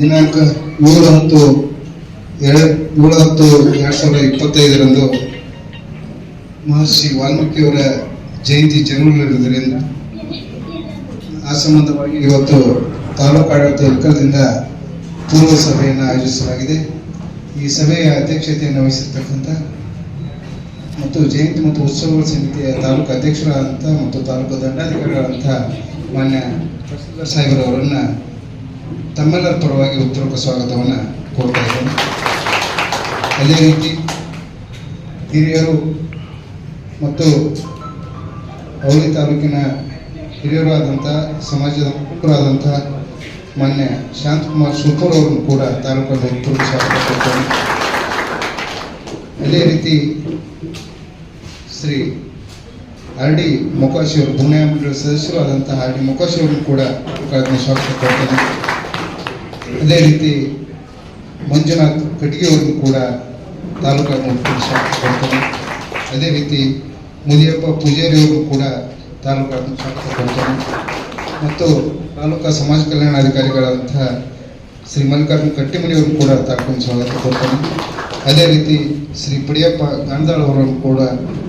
ದಿನಾಂಕ ಏಳು ಹತ್ತು ಎರಡು ಏಳು ಹತ್ತು ಎರಡು ಸಾವಿರದ ಇಪ್ಪತ್ತೈದರಂದು ಮಹರ್ಷಿ ವಾಲ್ಮೀಕಿಯವರ ಜಯಂತಿ ಜನ್ಮಗಳಿರುವುದರಿಂದ ಆ ಸಂಬಂಧವಾಗಿ ಇವತ್ತು ತಾಲೂಕು ಆಡಳಿತ ಒಕ್ಕಲದಿಂದ ಪೂರ್ವ ಸಭೆಯನ್ನು ಆಯೋಜಿಸಲಾಗಿದೆ. ಈ ಸಭೆಯ ಅಧ್ಯಕ್ಷತೆಯನ್ನು ವಹಿಸಿರ್ತಕ್ಕಂಥ ಮತ್ತು ಜಯಂತಿ ಮತ್ತು ಉತ್ಸವಗಳ ಸಮಿತಿಯ ತಾಲೂಕು ಅಧ್ಯಕ್ಷರಾದಂಥ ಮತ್ತು ತಾಲೂಕು ದಂಡಾಧಿಕಾರಿಗಳಾದಂಥ ಮಾನ್ಯ ತಹಸೀಲ್ದಾರ್ ಸಾಹೇಬರವರನ್ನು ತಮ್ಮೆಲ್ಲರ ಪರವಾಗಿ ಉತ್ತರಕ ಸ್ವಾಗತವನ್ನು ಕೋರ್ತಾ ಇದ್ದೇನೆ. ಅದೇ ರೀತಿ ಹಿರಿಯರು ಮತ್ತು ಅವಳಿ ತಾಲೂಕಿನ ಹಿರಿಯರು ಆದಂಥ ಸಮಾಜದ ಮುಖಂಡರಾದಂಥ ಮಾನ್ಯ ಶಾಂತಕುಮಾರ್ ಸುರ್ಪುರ್ ಅವರನ್ನು ಕೂಡ ತಾಲೂಕಲ್ಲಿ ಉತ್ತರಕ ಸ್ವಾಗತ ಕೊಡ್ತೇನೆ. ಅದೇ ರೀತಿ ಶ್ರೀ ಆರ್ ಡಿ ಮೊಕಾಶಿ ಅವರು ಪುಣ್ಯ ಮಂಡಳಿ ಸದಸ್ಯರು ಆದಂತಹ ಆರ್ ಡಿ ಮೊಕಾಶಿ ಕೂಡ ಸ್ವಾಗತ ಕೊಡ್ತೇನೆ. ಅದೇ ರೀತಿ ಮಂಜುನಾಥ್ ಕಟ್ಟಿಗೆಯವರನ್ನು ಕೂಡ ತಾಲೂಕಾ ಕೊಡ್ತೇನೆ ಅದೇ ರೀತಿ ಮುದಿಯಪ್ಪ ಪೂಜಾರಿಯವರು ಕೂಡ ತಾಲೂಕಾ ಕೊಡ್ತೇನೆ ಮತ್ತು ತಾಲೂಕಾ ಸಮಾಜ ಕಲ್ಯಾಣಾಧಿಕಾರಿಗಳಾದಂತಹ ಶ್ರೀ ಮಲ್ಲಿಕಾರ್ಜುನ ಕಟ್ಟಿಮನಿಯವರು ಕೂಡ ತಾಲೂಕಿನ ಸ್ವಾಗತ ಕೊಡ್ತಾನೆ ಅದೇ ರೀತಿ ಶ್ರೀ ಪಡಿಯಪ್ಪ ಗಾಂಧಾಳ್ ಅವರನ್ನು ಕೂಡ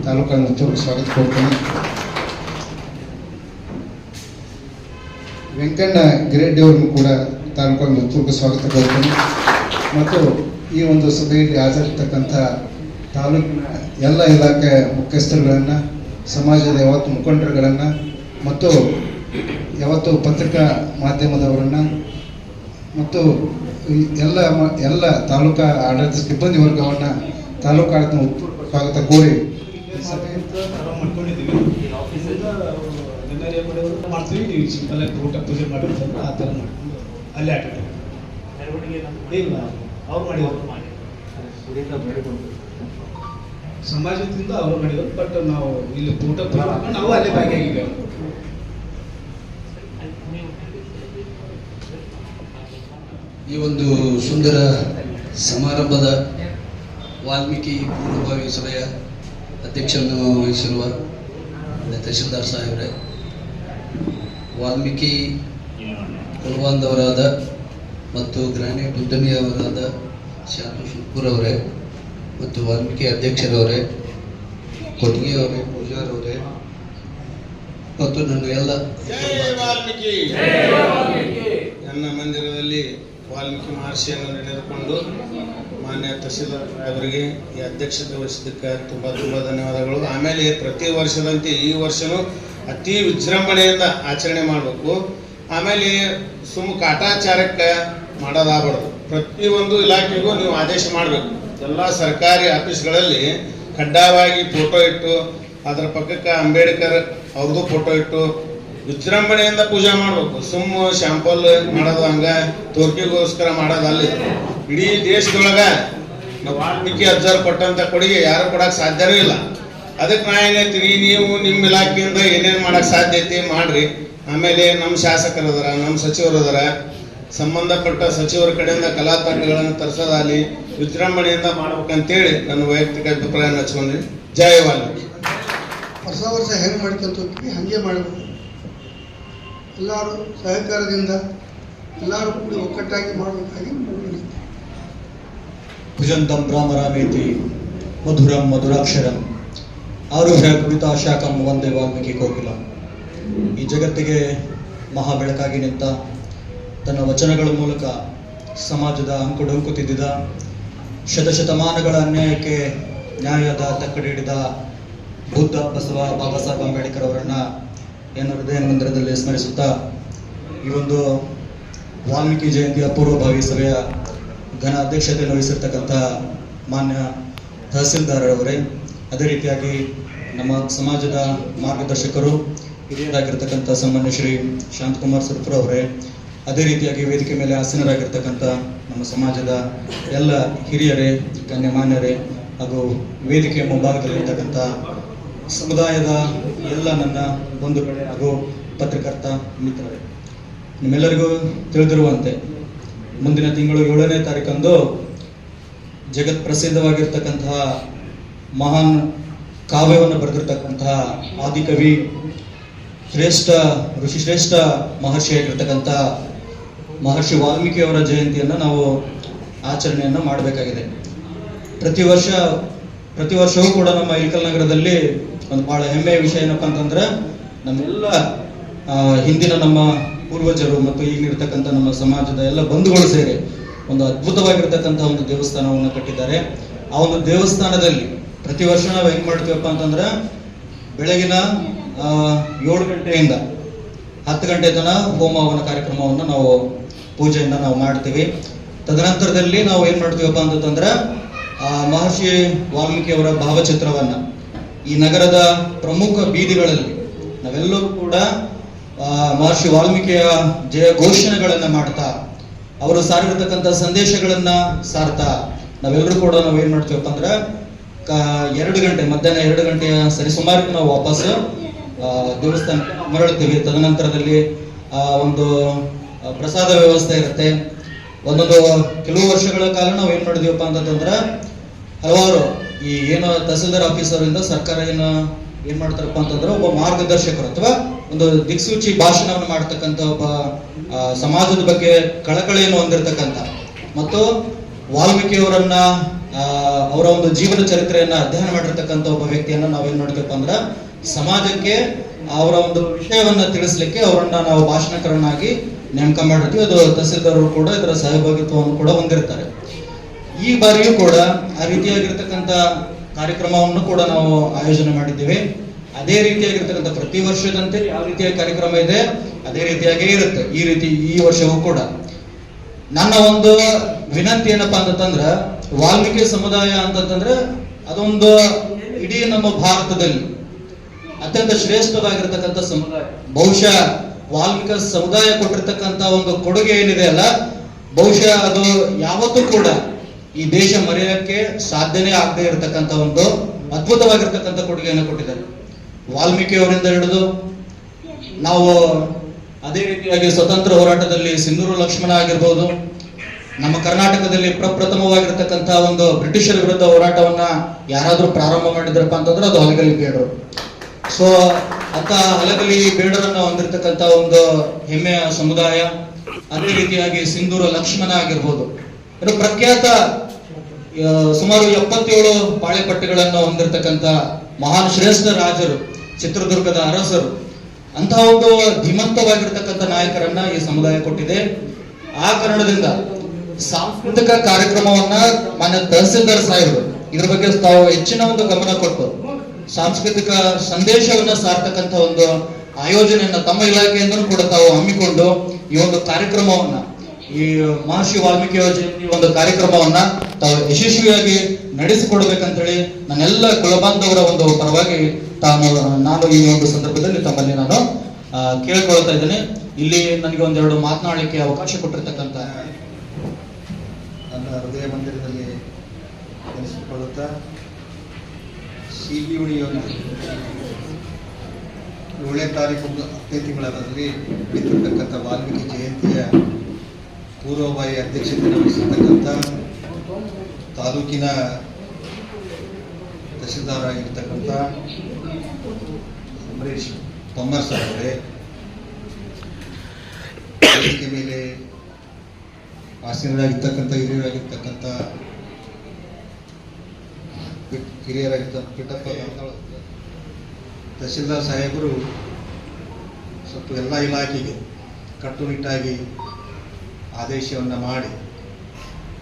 ತಾಲೂಕಾ ಉತ್ತಮ ಸ್ವಾಗತ ಕೊಡ್ತಾನೆ. ವೆಂಕಣ್ಣ ಗಿರೆಡ್ಡಿಯವರನ್ನು ಕೂಡ ತಾಲೂಕಿನ ಉತ್ತಮ ಸ್ವಾಗತ ಕೋರ್ತೀನಿ. ಮತ್ತು ಈ ಒಂದು ಸಭೆಯಲ್ಲಿ ಹಾಜರಿರ್ತಕ್ಕಂಥ ತಾಲೂಕಿನ ಎಲ್ಲ ಇಲಾಖೆ ಮುಖ್ಯಸ್ಥರುಗಳನ್ನು, ಸಮಾಜದ ಯಾವತ್ತು ಮುಖಂಡರುಗಳನ್ನು, ಮತ್ತು ಯಾವತ್ತು ಪತ್ರಿಕಾ ಮಾಧ್ಯಮದವರನ್ನು, ಮತ್ತು ಎಲ್ಲ ಎಲ್ಲ ತಾಲೂಕಾ ಆಡಳಿತ ಸಿಬ್ಬಂದಿ ವರ್ಗವನ್ನು ತಾಲೂಕು ಆಡಳಿತ ಸ್ವಾಗತ ಕೋರಿ ಮಾಡ್ತೀವಿ ಊಟ ಪೂಜೆ ಮಾಡಿರ್ತಾರೆ ಆ ಥರ ಮಾಡ್ಕೊಂಡು ಅಲ್ಲೇ ಆಟ ಇಲ್ಲ, ಅವ್ರು ಮಾಡಿದ್ರು ಸಮಾಜದಿಂದ ಅವರು ಮಾಡಿದ್ರು ಬಟ್ ನಾವು ಇಲ್ಲಿ ಊಟ ನಾವು ಅಲ್ಲೇ ಭಾಗಿಯಾಗಿದ್ದೇವೆ. ಈ ಒಂದು ಸುಂದರ ಸಮಾರಂಭದ ವಾಲ್ಮೀಕಿ ಪೂರ್ವಭಾವಿ ಸಭೆಯ ಅಧ್ಯಕ್ಷರನ್ನು ವಹಿಸಿರುವ ತಹಶೀಲ್ದಾರ್ ಸಾಹೇಬ್ರೆ, ವಾಲ್ಮೀಕಿ ಕುಲಬಾಂಧವರಾದ ಮತ್ತು ಗ್ರಾನೈಟ್ ಉದ್ಯಮಿಯವರಾದ ಶಾಂತು ಶುಕ್ಪುರ್ ಅವರೇ ಮತ್ತು ವಾಲ್ಮೀಕಿ ಅಧ್ಯಕ್ಷರವರೇ ಕೊಟ್ಟಿಗೆ ಅವರೇ ಪೂಜಾರವರೇ ಮತ್ತು ನನ್ನ ಎಲ್ಲ ವಾಲ್ಮೀಕಿ! ನನ್ನ ಮಂದಿರದಲ್ಲಿ ವಾಲ್ಮೀಕಿ ಮಹರ್ಷಿಯನ್ನು ನೆನೆದುಕೊಂಡು ಮಾನ್ಯ ತಹಸೀಲ್ದಾರ್ ಅವರಿಗೆ ಈ ಅಧ್ಯಕ್ಷತೆ ವಹಿಸಿದ್ದಕ್ಕೆ ತುಂಬ ತುಂಬ ಧನ್ಯವಾದಗಳು. ಆಮೇಲೆ ಪ್ರತಿ ವರ್ಷದಂತೆ ಈ ವರ್ಷವೂ ಅತಿ ವಿಜೃಂಭಣೆಯಿಂದ ಆಚರಣೆ ಮಾಡಬೇಕು. ಆಮೇಲೆ ಸುಮ್ ಕಾಟಾಚಾರಕ್ಕೆ ಮಾಡೋದಾಗಬಾರ್ದು. ಪ್ರತಿಯೊಂದು ಇಲಾಖೆಗೂ ನೀವು ಆದೇಶ ಮಾಡಬೇಕು. ಎಲ್ಲ ಸರ್ಕಾರಿ ಆಫೀಸ್ಗಳಲ್ಲಿ ಕಡ್ಡಾಯವಾಗಿ ಫೋಟೋ ಇಟ್ಟು, ಅದರ ಪಕ್ಕಕ್ಕೆ ಅಂಬೇಡ್ಕರ್ ಅವ್ರದ್ದು ಫೋಟೋ ಇಟ್ಟು ವಿಜೃಂಭಣೆಯಿಂದ ಪೂಜೆ ಮಾಡಬೇಕು. ಸುಮ್ಮ ಶಾಂಪಲ್ ಮಾಡೋದು ಹಂಗೆ, ತೋರ್ಕಿಗೋಸ್ಕರ ಮಾಡೋದು ಅಲ್ಲಿ. ಇಡೀ ದೇಶದೊಳಗೆ ನಾವು ವಾಲ್ಮೀಕಿ ಅಜ್ಜರ್ ಕೊಟ್ಟಂಥ ಕೊಡುಗೆ ಯಾರು ಕೊಡಕ್ ಸಾಧ್ಯವೂ ಇಲ್ಲ. ಅದಕ್ಕೆ ನಾ ಏನೈತೀನಿ ನೀವು ನಿಮ್ಮ ಇಲಾಖೆಯಿಂದ ಏನೇನು ಮಾಡಕ್ ಸಾಧ್ಯತೆ ಮಾಡ್ರಿ. ಆಮೇಲೆ ನಮ್ಮ ಶಾಸಕರದರ ನಮ್ಮ ಸಚಿವರದರ ಸಂಬಂಧಪಟ್ಟ ಸಚಿವರ ಕಡೆಯಿಂದ ಕಲಾ ತಂಡಗಳನ್ನು ತರಿಸೋದಾಗಲಿ ವಿಜೃಂಭಣೆಯಿಂದ ಮಾಡ್ಬೇಕಂತೇಳಿ ನನ್ನ ವೈಯಕ್ತಿಕ ಅಭಿಪ್ರಾಯ ಹಚ್ಕೊಂಡ್ರಿ ಜಯ ವಾಲ್ಮೀಕಿ ಹೊಸ ವರ್ಷ ಹೆಂಗೆ ಮಾಡ್ಕೊಂತ ಹೋಗ್ತೀವಿ ಹಾಗೆ ಮಾಡಬೇಕು. ಎಲ್ಲರೂ ಸಹಕಾರದಿಂದ ಎಲ್ಲರೂ ಕೂಡ ಒಕ್ಕಟ್ಟಾಗಿ ಮಾಡಬೇಕಾಗಿ ಭುಜಂತಂ ಭುಜಂತಂ ರಾಮೇತಿ ಮಧುರಂ ಮಧುರಾಕ್ಷರಂ. ಆರುಹ್ಯ ಕವಿತಾ ಶಾಖಂ ವಂದೇ ವಾಲ್ಮೀಕಿ ಕೋಕಿಲ. ಈ ಜಗತ್ತಿಗೆ ಮಹಾ ಬೆಳಕಾಗಿ ನಿಂತ ತನ್ನ ವಚನಗಳ ಮೂಲಕ ಸಮಾಜದ ಅಂಕುಡೊಂಕು ತಿದ್ದಿದ ಶತಶತಮಾನಗಳ ಅನ್ಯಾಯಕ್ಕೆ ನ್ಯಾಯದ ತಕ್ಕಡಿ ಹಿಡಿದ ಬುದ್ಧ ಬಸವ ಬಾಬಾ ಸಾಹೇಬ್ ಅಂಬೇಡ್ಕರ್ ಅವರನ್ನ ಏನು ಹೃದಯ ಮಂದಿರದಲ್ಲಿ ಸ್ಮರಿಸುತ್ತಾ ಈ ಒಂದು ವಾಲ್ಮೀಕಿ ಜಯಂತಿಯ ಪೂರ್ವಭಾವಿ ಸಭೆಯ ಘನ ಅಧ್ಯಕ್ಷತೆಯನ್ನು ವಹಿಸಿರ್ತಕ್ಕಂಥ ಮಾನ್ಯ ತಹಸೀಲ್ದಾರ್ ಅವರೇ, ಅದೇ ರೀತಿಯಾಗಿ ನಮ್ಮ ಸಮಾಜದ ಮಾರ್ಗದರ್ಶಕರು ಹಿರಿಯರಾಗಿರ್ತಕ್ಕಂಥ ಸಾಮಾನ್ಯ ಶ್ರೀ ಶಾಂತಕುಮಾರ್ ಸುರ್ಪುರ್ ಅವರೇ, ಅದೇ ರೀತಿಯಾಗಿ ವೇದಿಕೆ ಮೇಲೆ ಆಸೀನರಾಗಿರ್ತಕ್ಕಂಥ ನಮ್ಮ ಸಮಾಜದ ಎಲ್ಲ ಹಿರಿಯರೇ, ಗಣ್ಯಮಾನ್ಯರೇ ಹಾಗೂ ವೇದಿಕೆಯ ಮುಂಭಾಗದಲ್ಲಿರ್ತಕ್ಕಂಥ ಸಮುದಾಯದ ಎಲ್ಲ ನನ್ನ ಬಂಧುಗಳೇ ಹಾಗೂ ಪತ್ರಕರ್ತ ಮಿತ್ರರೇ. ನಿಮ್ಮೆಲ್ಲರಿಗೂ ತಿಳಿದಿರುವಂತೆ, ಮುಂದಿನ ತಿಂಗಳು ಏಳನೇ ತಾರೀಕಂದು ಜಗತ್ ಪ್ರಸಿದ್ಧವಾಗಿರ್ತಕ್ಕಂತಹ ಮಹಾನ್ ಕಾವ್ಯವನ್ನು ಬರೆದಿರ್ತಕ್ಕಂತಹ ಆದಿಕವಿ ಶ್ರೇಷ್ಠ, ಋಷಿಶ್ರೇಷ್ಠ ಮಹರ್ಷಿಯಾಗಿರ್ತಕ್ಕಂಥ ಮಹರ್ಷಿ ವಾಲ್ಮೀಕಿಯವರ ಜಯಂತಿಯನ್ನು ನಾವು ಆಚರಣೆಯನ್ನು ಮಾಡಬೇಕಾಗಿದೆ. ಪ್ರತಿ ವರ್ಷ, ಪ್ರತಿ ವರ್ಷವೂ ಕೂಡ ನಮ್ಮ ಇಳಕಲ್ ನಗರದಲ್ಲಿ ಒಂದು ಬಹಳ ಹೆಮ್ಮೆಯ ವಿಷಯ ಏನಪ್ಪ ಅಂತಂದ್ರೆ, ನಮ್ಮೆಲ್ಲ ಹಿಂದಿನ ನಮ್ಮ ಪೂರ್ವಜರು ಮತ್ತು ಈಗಿರ್ತಕ್ಕಂಥ ನಮ್ಮ ಸಮಾಜದ ಎಲ್ಲ ಬಂಧುಗಳು ಸೇರಿ ಒಂದು ಅದ್ಭುತವಾಗಿರ್ತಕ್ಕಂಥ ಒಂದು ದೇವಸ್ಥಾನವನ್ನು ಕಟ್ಟಿದ್ದಾರೆ. ಆ ಒಂದು ದೇವಸ್ಥಾನದಲ್ಲಿ ಪ್ರತಿ ವರ್ಷ ನಾವು ಹೆಂಗ್ ಮಾಡ್ತೀವಪ್ಪ ಅಂತಂದ್ರೆ, ಬೆಳಗಿನ ಏಳು ಗಂಟೆಯಿಂದ ಹತ್ತು ಗಂಟೆ ತನ ಹೋಮ ಹವನ ಕಾರ್ಯಕ್ರಮವನ್ನು ನಾವು ಪೂಜೆಯನ್ನು ನಾವು ಮಾಡ್ತೀವಿ. ತದನಂತರದಲ್ಲಿ ನಾವು ಏನು ಮಾಡ್ತೀವಪ್ಪ ಅಂತಂದ್ರೆ ಮಹರ್ಷಿ ವಾಲ್ಮೀಕಿಯವರ ಭಾವಚಿತ್ರವನ್ನ ಈ ನಗರದ ಪ್ರಮುಖ ಬೀದಿಗಳಲ್ಲಿ ನಾವೆಲ್ಲರೂ ಕೂಡ ಮಹರ್ಷಿ ವಾಲ್ಮೀಕಿಯ ಜಯ ಘೋಷಣೆಗಳನ್ನು ಮಾಡ್ತಾ ಅವರು ಸಾರಿರ್ತಕ್ಕಂಥ ಸಂದೇಶಗಳನ್ನು ಸಾರ್ತಾ ನಾವೆಲ್ಲರೂ ಕೂಡ ನಾವು ಏನು ಮಾಡ್ತೀವಪ್ಪ ಅಂದ್ರೆ ಎರಡು ಗಂಟೆ ಮಧ್ಯಾಹ್ನ ಎರಡು ಗಂಟೆಯ ಸರಿಸುಮಾರಿಗೆ ನಾವು ವಾಪಸ್ ಆ, ದೇವಸ್ಥಾನಕ್ಕೆ ನಾವು ಮರಳ್ತೀವಿ ತದನಂತರದಲ್ಲಿ ಒಂದು ಪ್ರಸಾದ ವ್ಯವಸ್ಥೆ ಇರುತ್ತೆ. ಒಂದೊಂದು ಕೆಲವು ವರ್ಷಗಳ ಕಾಲ ನಾವು ಏನ್ ಮಾಡಿದೀವಪ್ಪ ಅಂತಂದ್ರೆ, ಹಲವಾರು ಈ ಏನು ತಹಸೀಲ್ದಾರ್ ಇಂದ ಸರ್ಕಾರ ಏನು, ಏನ್ ಮಾಡ್ತಾರಪ್ಪ ಅಂತಂದ್ರೆ, ಒಬ್ಬ ಮಾರ್ಗದರ್ಶಕರು ಅಥವಾ ಒಂದು ದಿಕ್ಸೂಚಿ ಭಾಷಣವನ್ನು ಮಾಡ್ತಕ್ಕಂಥ ಒಬ್ಬ ಸಮಾಜದ ಬಗ್ಗೆ ಕಳಕಳಿಯನ್ನು ಹೊಂದಿರತಕ್ಕಂಥ ಮತ್ತು ವಾಲ್ಮೀಕಿಯವರನ್ನ ಅವರ ಒಂದು ಜೀವನ ಚರಿತ್ರೆಯನ್ನ ಅಧ್ಯಯನ ಮಾಡಿರ್ತಕ್ಕಂಥ ಒಬ್ಬ ವ್ಯಕ್ತಿಯನ್ನ ನಾವೇನ್ ಮಾಡ್ತೀವಪ್ಪ ಅಂದ್ರೆ ಸಮಾಜಕ್ಕೆ ಅವರ ಒಂದು ವಿಷಯವನ್ನ ತಿಳಿಸ್ಲಿಕ್ಕೆ ಅವರನ್ನ ನಾವು ಭಾಷಣಕಾರನಾಗಿ ನೇಮಕ ಮಾಡಿರ್ತೀವಿ. ಅದು ತಹಸೀಲ್ದಾರರು ಕೂಡ ಇದರ ಸಹಭಾಗಿತ್ವವನ್ನು ಕೂಡ ಹೊಂದಿರ್ತಾರೆ. ಈ ಬಾರಿಯೂ ಕೂಡ ಆ ರೀತಿಯಾಗಿರ್ತಕ್ಕಂಥ ಕಾರ್ಯಕ್ರಮವನ್ನು ಕೂಡ ನಾವು ಆಯೋಜನೆ ಮಾಡಿದ್ದೇವೆ. ಅದೇ ರೀತಿಯಾಗಿರ್ತಕ್ಕಂಥ ಪ್ರತಿ ವರ್ಷದಂತೆ ಯಾವ ರೀತಿಯ ಕಾರ್ಯಕ್ರಮ ಇದೆ, ಅದೇ ರೀತಿಯಾಗೇ ಇರುತ್ತೆ ಈ ರೀತಿ ಈ ವರ್ಷವೂ ಕೂಡ. ನನ್ನ ಒಂದು ವಿನಂತಿ ಏನಪ್ಪಾ ಅಂತಂದ್ರ, ವಾಲ್ಮೀಕಿ ಸಮುದಾಯ ಅಂತಂತಂದ್ರೆ ಅದೊಂದು ಇಡೀ ನಮ್ಮ ಭಾರತದಲ್ಲಿ ಅತ್ಯಂತ ಶ್ರೇಷ್ಠವಾಗಿರ್ತಕ್ಕಂಥ ಸಮುದಾಯ. ಬಹುಶಃ ವಾಲ್ಮೀಕ ಸಮುದಾಯ ಕೊಟ್ಟಿರ್ತಕ್ಕಂಥ ಒಂದು ಕೊಡುಗೆ ಏನಿದೆ ಅಲ್ಲ, ಬಹುಶಃ ಅದು ಯಾವತ್ತೂ ಕೂಡ ಈ ದೇಶ ಮರೆಯಕ್ಕೆ ಸಾಧ್ಯನೇ ಆಗದೆ ಇರತಕ್ಕಂಥ ಒಂದು ಅದ್ಭುತವಾಗಿರ್ತಕ್ಕಂಥ ಕೊಡುಗೆಯನ್ನು ಕೊಟ್ಟಿದ್ದಾರೆ. ವಾಲ್ಮೀಕಿ ಅವರಿಂದ ಹಿಡಿದು ನಾವು ಅದೇ ರೀತಿಯಾಗಿ ಸ್ವತಂತ್ರ ಹೋರಾಟದಲ್ಲಿ ಸಿಂಧೂರು ಲಕ್ಷ್ಮಣ ಆಗಿರ್ಬೋದು, ನಮ್ಮ ಕರ್ನಾಟಕದಲ್ಲಿ ಪ್ರಪ್ರಥಮವಾಗಿರ್ತಕ್ಕಂಥ ಒಂದು ಬ್ರಿಟಿಷರ ವಿರುದ್ಧ ಹೋರಾಟವನ್ನ ಯಾರಾದರೂ ಪ್ರಾರಂಭ ಮಾಡಿದ್ರಪ್ಪ ಅಂತಂದ್ರೆ ಅದು ಹಲಗಲಿ ಬೇಡರು ಸೊ ಅಂತ ಹಲಗಲಿ ಬೇಡರನ್ನ ಹೊಂದಿರತಕ್ಕಂತ ಒಂದು ಹೆಮ್ಮೆಯ ಸಮುದಾಯ, ಅದೇ ರೀತಿಯಾಗಿ ಸಿಂಧೂರ ಲಕ್ಷ್ಮಣ ಆಗಿರ್ಬೋದು. ಇದು ಪ್ರಖ್ಯಾತ ಸುಮಾರು ಎಪ್ಪತ್ತೇಳು ಪಾಳೆಪಟ್ಟೆಗಳನ್ನು ಹೊಂದಿರತಕ್ಕಂತ ಮಹಾನ್ ಶ್ರೇಷ್ಠ ರಾಜರು, ಚಿತ್ರದುರ್ಗದ ಅರಸರು ಅಂತಹ ಒಂದು ಧೀಮಂತವಾಗಿರ್ತಕ್ಕಂಥ ನಾಯಕರನ್ನ ಈ ಸಮುದಾಯ ಕೊಟ್ಟಿದೆ. ಆ ಕಾರಣದಿಂದ ಸಾಂಸ್ಕೃತಿಕ ಕಾರ್ಯಕ್ರಮವನ್ನ ಮಾನ್ಯ ತಹಸೀಲ್ದಾರ್ ಸಾಹೇಬರು, ಇದ್ರ ಬಗ್ಗೆ ತಾವು ಹೆಚ್ಚಿನ ಒಂದು ಗಮನ ಕೊಟ್ಟು ಸಾಂಸ್ಕೃತಿಕ ಸಂದೇಶವನ್ನ ಸಾರ್ತಕ್ಕಂಥ ಒಂದು ಆಯೋಜನೆಯನ್ನ ತಮ್ಮ ಇಲಾಖೆಯಿಂದಲೂ ಕೂಡ ತಾವು ಹಮ್ಮಿಕೊಂಡು ಈ ಒಂದು ಕಾರ್ಯಕ್ರಮವನ್ನ, ಈ ಮಹರ್ಷಿ ವಾಲ್ಮೀಕಿ ಜಯಂತಿ ಒಂದು ಕಾರ್ಯಕ್ರಮವನ್ನ ತಾವು ಯಶಸ್ವಿಯಾಗಿ ನಡೆಸಿಕೊಡ್ಬೇಕಂತೇಳಿ ನನ್ನೆಲ್ಲ ಕುಲಬಾಂಧವರ ಒಂದು ಪರವಾಗಿ ತಾನು, ನಾನು ಈ ಒಂದು ಸಂದರ್ಭದಲ್ಲಿ ತಮ್ಮಲ್ಲಿ ನಾನು ಕೇಳಿಕೊಳ್ತಾ ಕೇಳ್ಕೊಳ್ತಾ ಇದ್ದೇನೆ. ಇಲ್ಲಿ ನನಗೆ ಒಂದೆರಡು ಮಾತನಾಡಲಿಕ್ಕೆ ಅವಕಾಶ ಕೊಟ್ಟಿರ್ತಕ್ಕಂಥ ನನ್ನ ಹೃದಯ ಮಂದಿರದಲ್ಲಿ ನೆನೆಸಿಕೊಳ್ಳುತ್ತಾ ಸಿ ಬಿ ಉಣಿಯೊಂದು ಏಳನೇ ತಾರೀಕು ಹತ್ತನೇ ತಿಂಗಳಲ್ಲಿ ಬಿತ್ತಿರ್ತಕ್ಕಂಥ ವಾಲ್ಮೀಕಿ ಜಯಂತಿಯ ಪೂರ್ವಭಾವಿ ಅಧ್ಯಕ್ಷತೆ ವಹಿಸಿರ್ತಕ್ಕಂಥ ತಾಲೂಕಿನ ತಹಸೀಲ್ದಾರ ಆಗಿರ್ತಕ್ಕಂಥ ಅಂಬರೀಶ್ ತೊಮ್ಮರ್ ಸರ್ ಅವರೇ ವೇದಿಕೆ ಮೇಲೆ ಆಸೀನರಾಗಿರ್ತಕ್ಕಂಥ ಹಿರಿಯರಾಗಿರ್ತಕ್ಕಂಥ ಹಿರಿಯರಾಗಿದ್ದ ಪಿಟ್ಟಪ್ಪ ತಹಶೀಲ್ದಾರ್ ತಹಸೀಲ್ದಾರ್ ಸಾಹೇಬರು ಸ್ವಲ್ಪ ಎಲ್ಲ ಇಲಾಖೆಗೆ ಕಟ್ಟುನಿಟ್ಟಾಗಿ ಆದೇಶವನ್ನು ಮಾಡಿ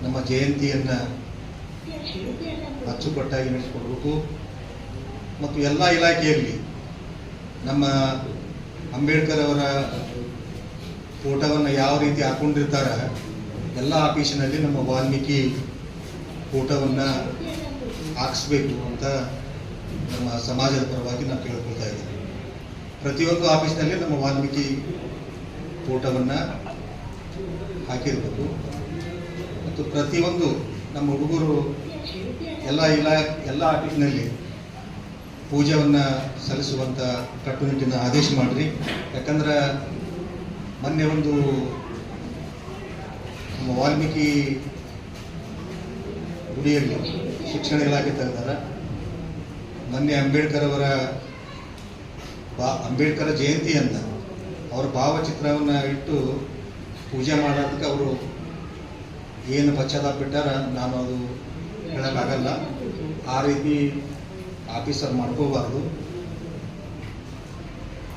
ನಮ್ಮ ಜಯಂತಿಯನ್ನು ಅಚ್ಚುಕಟ್ಟಾಗಿ ನಡೆಸಿಕೊಡ್ಬೇಕು. ಮತ್ತು ಎಲ್ಲ ಇಲಾಖೆಯಲ್ಲಿ ನಮ್ಮ ಅಂಬೇಡ್ಕರ್ ಅವರ ಫೋಟೋವನ್ನು ಯಾವ ರೀತಿ ಹಾಕೊಂಡಿರ್ತಾರೆ, ಎಲ್ಲ ಆಫೀಸಿನಲ್ಲಿ ನಮ್ಮ ವಾಲ್ಮೀಕಿ ಫೋಟೋವನ್ನು ಹಾಕಿಸ್ಬೇಕು ಅಂತ ನಮ್ಮ ಸಮಾಜದ ಪರವಾಗಿ ನಾವು ಕೇಳ್ಕೊಳ್ತಾ ಇದ್ದೀವಿ. ಪ್ರತಿಯೊಂದು ಆಫೀಸ್ನಲ್ಲಿ ನಮ್ಮ ವಾಲ್ಮೀಕಿ ಫೋಟೋವನ್ನು ಹಾಕಿರಬೇಕು. ಮತ್ತು ಪ್ರತಿಯೊಂದು ನಮ್ಮ ಹುಡುಗರು ಎಲ್ಲ ಇಲಾ, ಎಲ್ಲ ಆಫೀಸ್ನಲ್ಲಿ ಪೂಜೆಯನ್ನು ಸಲ್ಲಿಸುವಂಥ ಕಟ್ಟುನಿಟ್ಟಿನ ಆದೇಶ ಮಾಡಿರಿ. ಯಾಕಂದ್ರೆ ಮೊನ್ನೆ ಒಂದು ನಮ್ಮ ವಾಲ್ಮೀಕಿ ಗುಡಿಯಲ್ಲಿ ಶಿಕ್ಷಣ ಇಲಾಖೆ ತೆಗೆದಾರ ಮೊನ್ನೆ ಅಂಬೇಡ್ಕರ್ ಅವರ ಬಾ, ಅಂಬೇಡ್ಕರ್ ಜಯಂತಿ ಅಂತ ಅವರ ಭಾವಚಿತ್ರವನ್ನು ಇಟ್ಟು ಪೂಜೆ ಮಾಡೋದಕ್ಕೆ ಅವರು ಏನು ಪಶ್ಚಾತ್ತಾಪ ಬಿಟ್ಟಾರ ನಾನು ಅದು ಹೇಳೋಕ್ಕಾಗಲ್ಲ. ಆ ರೀತಿ ಆಫೀಸರ್ ಮಾಡ್ಕೋಬಾರ್ದು.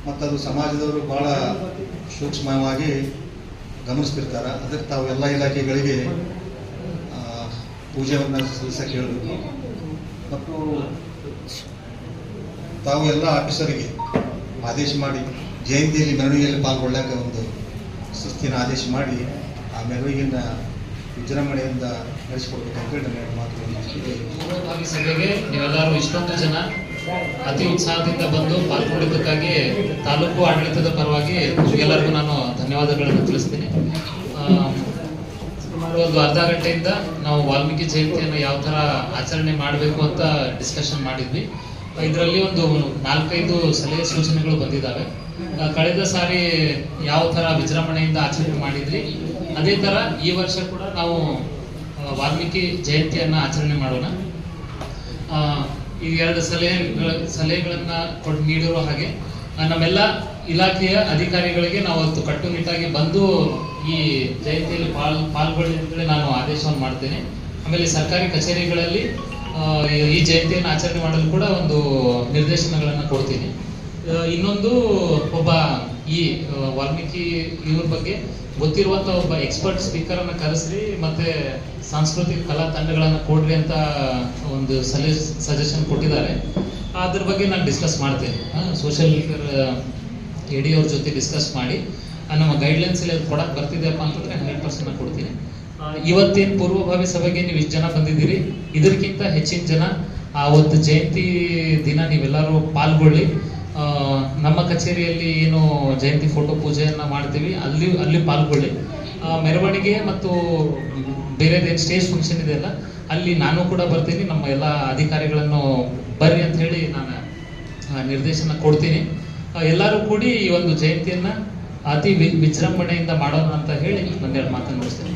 ಮತ್ತು ಅದು ಸಮಾಜದವರು ಭಾಳ ಸೂಕ್ಷ್ಮವಾಗಿ ಗಮನಿಸ್ತಿರ್ತಾರೆ. ಅದಕ್ಕೆ ತಾವು ಎಲ್ಲ ಇಲಾಖೆಗಳಿಗೆ ಪೂಜೆಯನ್ನು ಸಲ್ಲಿಸಕ್ಕೆ ಹೇಳಿದ್ರು ಮತ್ತು ತಾವು ಎಲ್ಲ ಆಫೀಸರಿಗೆ ಆದೇಶ ಮಾಡಿ, ಜಯಂತಿಯಲ್ಲಿ ಮೆರವಣಿಗೆಯಲ್ಲಿ ಪಾಲ್ಗೊಳ್ಳಕ್ಕೆ ಒಂದು ಸುಸ್ತಿನ ಆದೇಶ ಮಾಡಿ, ಆ ಮೆರವಣಿಗೆಯನ್ನು ವಿಜೃಂಭಣೆಯಿಂದ ನಡೆಸಿಕೊಡ್ಬೇಕಂತೇಳಿ ನನ್ನ ಮಾತು ಸಭೆಗೆ ನೀವೆಲ್ಲರೂ ಇಷ್ಟೊಂದು ಜನ ಅತಿ ಉತ್ಸಾಹದಿಂದ ಬಂದು ಪಾಲ್ಗೊಂಡಿದ್ದಕ್ಕಾಗಿ ತಾಲೂಕು ಆಡಳಿತದ ಪರವಾಗಿ ಎಲ್ಲರಿಗೂ ನಾನು ಧನ್ಯವಾದಗಳನ್ನು ತಿಳಿಸ್ತೀನಿ. ಸುಮಾರು ಒಂದು ಅರ್ಧ ಗಂಟೆಯಿಂದ ನಾವು ವಾಲ್ಮೀಕಿ ಜಯಂತಿಯನ್ನು ಯಾವ ಥರ ಆಚರಣೆ ಮಾಡಬೇಕು ಅಂತ ಡಿಸ್ಕಷನ್ ಮಾಡಿದ್ವಿ. ಇದರಲ್ಲಿ ಒಂದು ನಾಲ್ಕೈದು ಸಲಹೆ ಸೂಚನೆಗಳು ಬಂದಿದ್ದಾವೆ. ಕಳೆದ ಸಾರಿ ಯಾವ ಥರ ವಿಜೃಂಭಣೆಯಿಂದ ಆಚರಣೆ ಮಾಡಿದ್ರಿ? ಅದೇ ಥರ ಈ ವರ್ಷ ಕೂಡ ನಾವು ವಾಲ್ಮೀಕಿ ಜಯಂತಿಯನ್ನು ಆಚರಣೆ ಮಾಡೋಣ. ಈ ಎರಡು ಸಲಹೆಗಳ, ಸಲಹೆಗಳನ್ನ ಕೊಟ್ಟು ನೀಡಿರೋ ಹಾಗೆ ನಮ್ಮೆಲ್ಲ ಇಲಾಖೆಯ ಅಧಿಕಾರಿಗಳಿಗೆ ನಾವು ಅವತ್ತು ಕಟ್ಟುನಿಟ್ಟಾಗಿ ಬಂದು ಈ ಜಯಂತಿಯಲ್ಲಿ ಪಾಲ್ ಪಾಲ್ಗೊಳ್ಳಿ ನಾನು ಆದೇಶವನ್ನು ಮಾಡ್ತೇನೆ. ಆಮೇಲೆ ಸರ್ಕಾರಿ ಕಚೇರಿಗಳಲ್ಲಿ ಈ- ಜಯಂತಿಯನ್ನು ಆಚರಣೆ ಮಾಡಲು ಕೂಡ ಒಂದು ನಿರ್ದೇಶನಗಳನ್ನು ಕೊಡ್ತೀನಿ. ಇನ್ನೊಂದು ಒಬ್ಬ ಈ ವಾಲ್ಮೀಕಿ ಇವ್ರ ಬಗ್ಗೆ ಗೊತ್ತಿರುವಂತ ಒಬ್ಬ ಎಕ್ಸ್ಪರ್ಟ್ ಸ್ಪೀಕರನ್ನು ಕರೆಸ್ರಿ, ಮತ್ತೆ ಸಾಂಸ್ಕೃತಿಕ ಕಲಾ ತಂಡಗಳನ್ನು ಕೊಡ್ರಿ ಅಂತ ಒಂದು ಸಜೆಷನ್ ಕೊಟ್ಟಿದ್ದಾರೆ. ಅದ್ರ ಬಗ್ಗೆ ನಾನು ಡಿಸ್ಕಸ್ ಮಾಡ್ತೇನೆ. ಸೋಷಿಯಲ್ ಅವ್ರ ಜೊತೆ ಡಿಸ್ಕಸ್ ಮಾಡಿ ನಮ್ಮ ಗೈಡ್ಲೈನ್ಸ್ ಅಲ್ಲಿ ಅದು ಕೊಡಕ್ ಬರ್ತಿದೆಯಪ್ಪ ಅಂತಂದ್ರೆ ಹಂಡ್ರೆಡ್ ಪರ್ಸೆಂಟ್ ಕೊಡ್ತೀನಿ. ಇವತ್ತೇನು ಪೂರ್ವಭಾವಿ ಸಭೆಗೆ ನೀವು ಇಷ್ಟು ಜನ ಬಂದಿದ್ದೀರಿ ಇದಕ್ಕಿಂತ ಹೆಚ್ಚಿನ ಜನ ಆವತ್ತು ಜಯಂತಿ ದಿನ ನೀವೆಲ್ಲರೂ ಪಾಲ್ಗೊಳ್ಳಿ. ಆ, ನಮ್ಮ ಕಚೇರಿಯಲ್ಲಿ ಏನು ಜಯಂತಿ ಫೋಟೋ ಪೂಜೆಯನ್ನು ಮಾಡ್ತೀವಿ ಅಲ್ಲಿ ಅಲ್ಲಿ ಪಾಲ್ಗೊಳ್ಳಿ. ಆ, ಮೆರವಣಿಗೆ ಮತ್ತು ಬೇರೆದೇನು ಸ್ಟೇಜ್ ಫಂಕ್ಷನ್ ಇದೆ ಅಲ್ಲ ಅಲ್ಲಿ ನಾನು ಕೂಡ ಬರ್ತೀನಿ ನಮ್ಮ ಎಲ್ಲ ಅಧಿಕಾರಿಗಳನ್ನು ಬರ್ರಿ ಅಂತ ಹೇಳಿ ನಾನು ಆ, ನಿರ್ದೇಶನ ಕೊಡ್ತೀನಿ. ಆ, ಎಲ್ಲರೂ ಕೂಡಿ ಈ ಒಂದು ಜಯಂತಿಯನ್ನ ಅತಿ ವಿಜೃಂಭಣೆಯಿಂದ ಮಾಡೋಣ ಅಂತ ಹೇಳಿ ಒಂದೆರಡು ಮಾತನ್ನು ಮುಗಿಸ್ತೀನಿ.